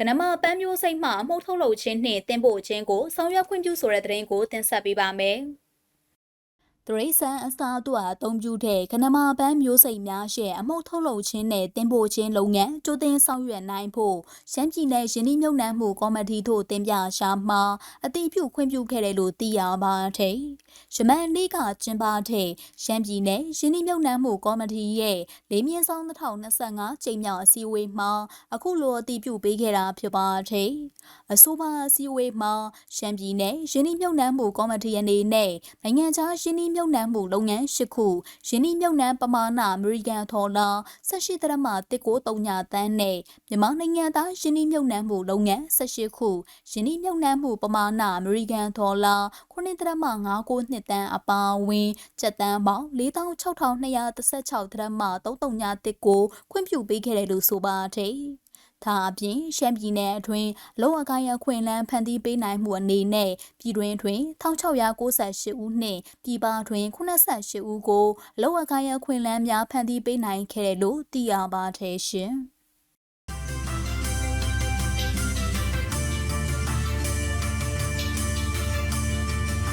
ကနမပန်းမျိုးစိတ်မှအမှုထုတ်လုပ်ခြင်းနှင့်တင်ပို့ခြင်းကိုဆောင်ရွက်ခွင့်ပြုဆိုတဲ့သတင်းကိုတင်ဆက်ပေးပါမယ်။တရိษံအစားအသောက်အသုံးပြုတဲ့ကနမပန်းမျိုးစိတ်များရဲ့အမှုထုတ်လုပ်ခြင်းနဲ့တင်ပို့ခြင်းလုပ်ငန်းကြိုတင်ဆောင်ရွက်နိုင်ဖို့ရှမ်းပြည်နယ်ရင်းနှီးမြှုပ်နှံမှုကော်မတီတို့တင်ပြရှာမှာအတိပြုခွင့်ပြုခဲ့တယ်လို့သိရပါတယ်။ ရမန်လေးကကျင်းပတဲ့ရှမ်းပြည်နယ်ရင်းနှီးမြှုပ်နှံမှုကော်မတီရဲ့လေးမြင်းဆောင်2025ကြိမ်မြောက်အစည်းအဝေးမှာအခုလိုအတည်ပြုပေးခဲ့တာဖြစ်ပါတယ်။အဆိုပါအစည်းအဝေးမှာရှမ်းပြည်နယ်ရင်းနှီးမြှုပ်နှံမှုကော်မတီအနေနဲ့နိုင်ငံခြားရင်းနှီးမြှုပ်နှံမှုလုပ်ငန်း၈ခုရင်းနှီးမြှုပ်နှံပမာဏအမေရိကန်ဒေါ်လာ18.39တန်းနဲ့မြန်မာနိုင်ငံသားရင်းနှီးမြှုပ်နှံမှုလုပ်ငန်း18ခုရင်းနှီးမြှုပ်နှံမှုပမာဏအမေရိကန်ဒေါ်လာ9.59 2.2တန်းအပါအဝင်ကျပ်တန်းပေါင်း46,236ဒရမ3.3ကိုခွင့်ပြုပေးခဲ့တယ်လို့ဆိုပါတယ်။ဒါအပြင်ရှမ်းပြည်နယ်အတွင်းလောအကိုင်းအခွင့်အလမ်းဖန်တီးပေးနိုင်မှုအနေနဲ့ပြည်တွင်းတွင်1698ဦးနှင့်ပြည်ပတွင်98ဦးကိုလောအကိုင်းအခွင့်အလမ်းများဖန်တီးပေးနိုင်ခဲ့တယ်လို့သိရပါတယ်ရှင်။